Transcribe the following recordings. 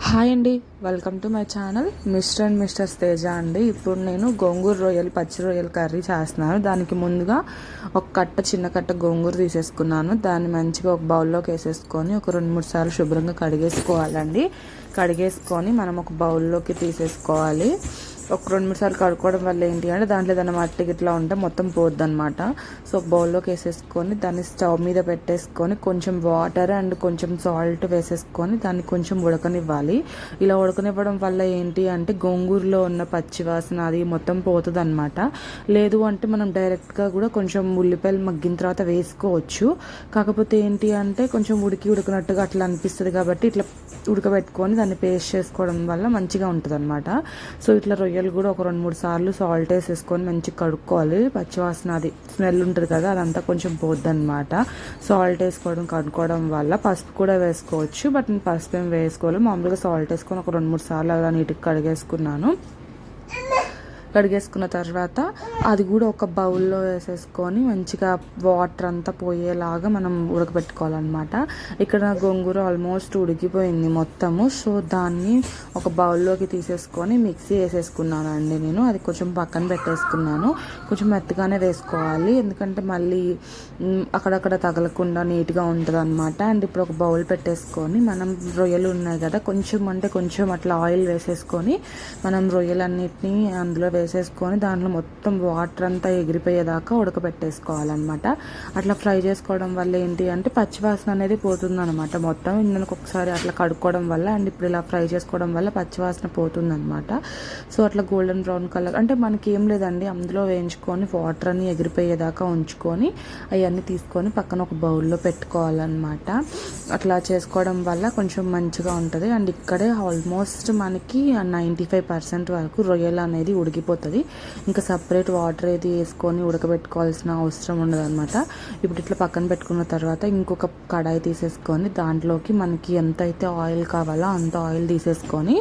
Hi అండి welcome to my channel Mr and Mrs Teja అండి. ఇప్పుడు నేను గోంగూర రొయ్యలు పచ్చి రొయ్యలు కర్రీ చేస్తున్నాను. దానికి ముందుగా ఒక కట్ట చిన్న కట్ట గోంగూర తీసేసుకున్నాను. దాన్ని మంచిగా ఒక బౌల్లోకి వేసేసుకొని ఒక రెండు మూడు సార్లు శుభ్రంగా కడిగేసుకోవాలండి. కడిగేసుకొని మనం ఒక బౌల్లోకి తీసేసుకోవాలి. ఒక రెండు మూడు సార్లు కడుక్కోవడం వల్ల ఏంటి అంటే దాంట్లో ఏదైనా మట్టి గిట్లా ఉంటే మొత్తం పోద్దనమాట సో బౌల్లోకి వేసేసుకొని దాన్ని స్టవ్ మీద పెట్టేసుకొని కొంచెం వాటర్ అండ్ కొంచెం సాల్ట్ వేసేసుకొని దాన్ని కొంచెం ఉడకనివ్వాలి. ఇలా ఉడకనివ్వడం వల్ల ఏంటి అంటే గోంగూరలో ఉన్న పచ్చి వాసన అది మొత్తం పోతుంది అనమాట లేదు అంటే మనం డైరెక్ట్గా కూడా కొంచెం ఉల్లిపాయలు మగ్గిన తర్వాత వేసుకోవచ్చు. కాకపోతే ఏంటి అంటే కొంచెం ఉడికి ఉడికినట్టుగా అట్లా అనిపిస్తుంది కాబట్టి ఇట్లా ఉడకబెట్టుకొని దాన్ని పేస్ట్ చేసుకోవడం వల్ల మంచిగా ఉంటుంది అనమాట సో ఇట్లా రొయ్యలు కూడా ఒక రెండు మూడు సార్లు సాల్ట్ వేసేసుకొని మంచిగా కడుక్కోవాలి. పచ్చివాసన అది స్మెల్ ఉంటుంది కదా అదంతా కొంచెం పోద్దనమాట సాల్ట్ వేసుకోవడం కడుక్కోవడం వల్ల పసుపు కూడా వేసుకోవచ్చు. బట్ నేను పసుపు ఏం వేసుకోవాలి మామూలుగా సాల్ట్ వేసుకొని ఒక రెండు మూడు సార్లు అలా నీటికి కడిగేసుకున్నాను. కడిగేసుకున్న తర్వాత అది కూడా ఒక బౌల్లో వేసేసుకొని మంచిగా వాటర్ అంతా పోయేలాగా మనం ఉడకబెట్టుకోవాలన్నమాట. ఇక్కడ గోంగూర ఆల్మోస్ట్ ఉడికిపోయింది మొత్తము. సో దాన్ని ఒక బౌల్లోకి తీసేసుకొని మిక్సీ వేసేసుకున్నాను అండి నేను. అది కొంచెం పక్కన పెట్టేసుకున్నాను. కొంచెం మెత్తగానే వేసుకోవాలి. ఎందుకంటే మళ్ళీ అక్కడక్కడ తగలకుండా నీట్గా ఉంటుంది అనమాట అండ్ ఇప్పుడు ఒక బౌల్ పెట్టేసుకొని మనం రొయ్యలు ఉన్నాయి కదా కొంచెం అంటే కొంచెం అట్లా ఆయిల్ వేసేసుకొని మనం రొయ్యలన్నిటిని అందులో వేసేసుకొని దాంట్లో మొత్తం వాటర్ అంతా ఎగిరిపోయేదాకా ఉడకబెట్టేసుకోవాలన్నమాట అట్లా ఫ్రై చేసుకోవడం వల్ల ఏంటి అంటే పచ్చివాసన అనేది పోతుందన్నమాట. మొత్తం ఇందులోకి ఒకసారి అట్లా కడుక్కోవడం వల్ల అండ్ ఇప్పుడు ఇలా ఫ్రై చేసుకోవడం వల్ల పచ్చివాసన పోతుందన్నమాట. సో అట్లా గోల్డెన్ బ్రౌన్ కలర్ అంటే మనకి ఏం లేదండి. అందులో వేయించుకొని వాటర్ అన్ని ఎగిరిపోయేదాకా ఉంచుకొని అవన్నీ తీసుకొని పక్కన ఒక బౌల్లో పెట్టుకోవాలన్నమాట. అట్లా చేసుకోవడం వల్ల కొంచెం మంచిగా ఉంటుంది. అండ్ ఇక్కడే ఆల్మోస్ట్ మనకి నైంటీ ఫైవ్ పర్సెంట్ వరకు రొయ్యలు అనేది ఉడికిపోతుంది అయిపోతుంది. ఇంకా సపరేట్ వాటర్ ఏది వేసుకొని ఉడకబెట్టుకోవాల్సిన అవసరం ఉండదు అనమాట ఇప్పుడు ఇట్లా పక్కన పెట్టుకున్న తర్వాత ఇంకొక కడాయి తీసేసుకొని దాంట్లోకి మనకి ఎంత అయితే ఆయిల్ కావాలో అంత ఆయిల్ తీసేసుకొని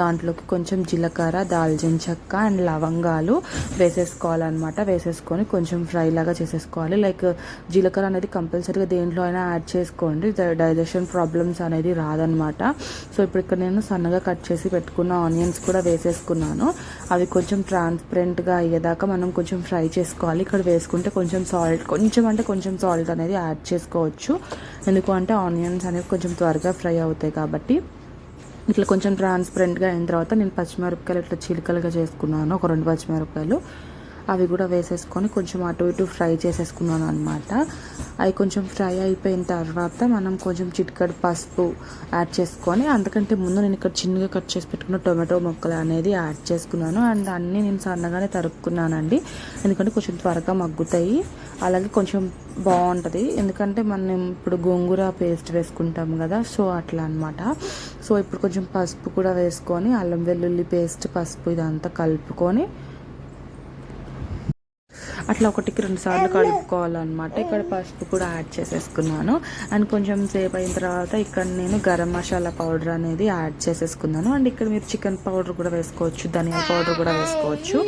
దాంట్లోకి కొంచెం జీలకర్ర దాల్చిన చెక్క అండ్ లవంగాలు వేసేసుకోవాలన్నమాట. వేసేసుకొని కొంచెం ఫ్రై లాగా చేసేసుకోవాలి. లైక్ జీలకర్ర అనేది కంపల్సరీగా దేంట్లో అయినా యాడ్ చేసుకోండి. డైజెషన్ ప్రాబ్లమ్స్ అనేది రాదనమాట సో ఇప్పుడు ఇక్కడ నేను సన్నగా కట్ చేసి పెట్టుకున్న ఆనియన్స్ కూడా వేసేసుకున్నాను. అవి కొంచెం ట్రాన్స్పరెంట్గా అయ్యేదాకా మనం కొంచెం ఫ్రై చేసుకోవాలి. ఇక్కడ వేసుకుంటే కొంచెం సాల్ట్ కొంచెం అంటే కొంచెం సాల్ట్ అనేది యాడ్ చేసుకోవచ్చు. ఎందుకు అంటే ఆనియన్స్ అనేవి కొంచెం త్వరగా ఫ్రై అవుతాయి కాబట్టి. ఇట్లా కొంచెం ట్రాన్స్పరెంట్గా అయిన తర్వాత నేను పచ్చిమిరపకాయలు ఇట్లా చిలికలుగా చేసుకున్నాను. ఒక రెండు పచ్చిమిరపకాయలు. అవి కూడా వేసేసుకొని కొంచెం అటు ఇటు ఫ్రై చేసేసుకున్నాను అనమాట అవి కొంచెం ఫ్రై అయిపోయిన తర్వాత మనం కొంచెం చిటికడి పసుపు యాడ్ చేసుకొని అందుకంటే ముందు నేను ఇక్కడ చిన్నగా కట్ చేసి పెట్టుకున్న టొమాటో ముక్కలు అనేది యాడ్ చేసుకున్నాను. అండ్ అన్నీ నేను సన్నగానే తరుక్కున్నానండి ఎందుకంటే కొంచెం త్వరగా మగ్గుతాయి. అలాగే కొంచెం బాగుంటుంది. ఎందుకంటే మనం ఇప్పుడు గోంగూర పేస్ట్ వేసుకుంటాం కదా సో అట్లా అనమాట సో ఇప్పుడు కొంచెం పసుపు కూడా వేసుకొని అల్లం వెల్లుల్లి పేస్ట్ పసుపు ఇదంతా కలుపుకొని అట్లా ఒకటికి రెండు సార్లు కలుపుకోవాలన్నమాట. ఇక్కడ పసుపు కూడా యాడ్ చేసేసుకున్నాను. అండ్ కొంచెం సేపు అయిన తర్వాత ఇక్కడ నేను గరం మసాలా పౌడర్ అనేది యాడ్ చేసేసుకున్నాను. అండ్ ఇక్కడ మీరు చికెన్ పౌడర్ కూడా వేసుకోవచ్చు ధనియా పౌడర్ కూడా వేసుకోవచ్చు.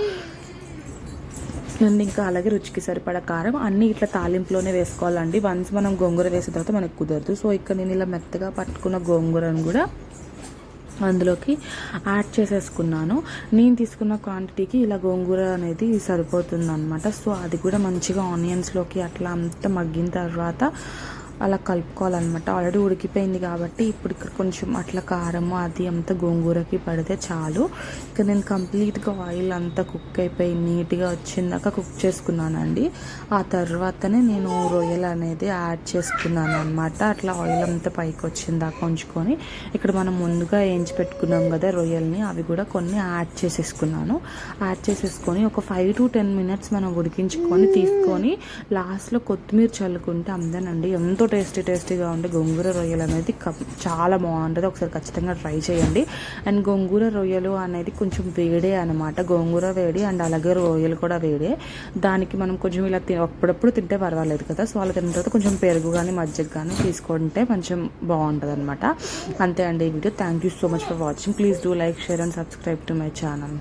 అండ్ ఇంకా అలాగే రుచికి సరిపడ కారం అన్నీ ఇట్లా తాలింపులోనే వేసుకోవాలండి. వన్స్ మనం గోంగూర వేసిన తర్వాత మనకు కుదరదు. సో ఇక్కడ నేను ఇలా మెత్తగా పట్టుకున్న గోంగూరను కూడా అందులోకి యాడ్ చేసేసుకున్నాను. నేను తీసుకున్న క్వాంటిటీకి ఇలా గోంగూర అనేది సరిపోతుంది అనమాట సో అది కూడా మంచిగా ఆనియన్స్లోకి అట్లా అంతా మగ్గిన తర్వాత అలా కలుపుకోవాలన్నమాట. ఆల్రెడీ ఉడికిపోయింది కాబట్టి ఇప్పుడు ఇక్కడ కొంచెం అట్లా కారము అది అంతా గోంగూరకి పడితే చాలు. ఇక నేను కంప్లీట్గా ఆయిల్ అంతా కుక్ అయిపోయి నీట్గా వచ్చిందాక కుక్ చేసుకున్నానండి. ఆ తర్వాతనే నేను రొయ్యలు అనేది యాడ్ చేసుకున్నాను అనమాట అట్లా ఆయిల్ అంతా పైకి వచ్చిందాక ఉంచుకొని ఇక్కడ మనం ముందుగా వేయించి పెట్టుకున్నాం కదా రొయ్యల్ని అవి కూడా కొన్ని యాడ్ చేసేసుకున్నాను. యాడ్ చేసేసుకొని ఒక ఫైవ్ టు టెన్ మినిట్స్ మనం ఉడికించుకొని తీసుకొని లాస్ట్లో కొత్తిమీర చల్లుకుంటే అందనండి ఎంతో టేస్టీ టేస్టీగా ఉండే గోంగూర రొయ్యలు అనేది చాలా బాగుంటుంది. ఒకసారి ఖచ్చితంగా ట్రై చేయండి. అండ్ గోంగూర రొయ్యలు అనేది కొంచెం వేడే అనమాట గోంగూర వేడి అండ్ అలాగే రొయ్యలు కూడా వేడే. దానికి మనం కొంచెం ఇలా అప్పుడప్పుడు తింటే పర్వాలేదు కదా. సో అలా తిన్న తర్వాత కొంచెం పెరుగు కానీ మజ్జిగ కానీ తీసుకుంటే కొంచెం బాగుంటుంది అనమాట అంతే అండి ఈ video. Thank you so much for watching please do like share and subscribe to my channel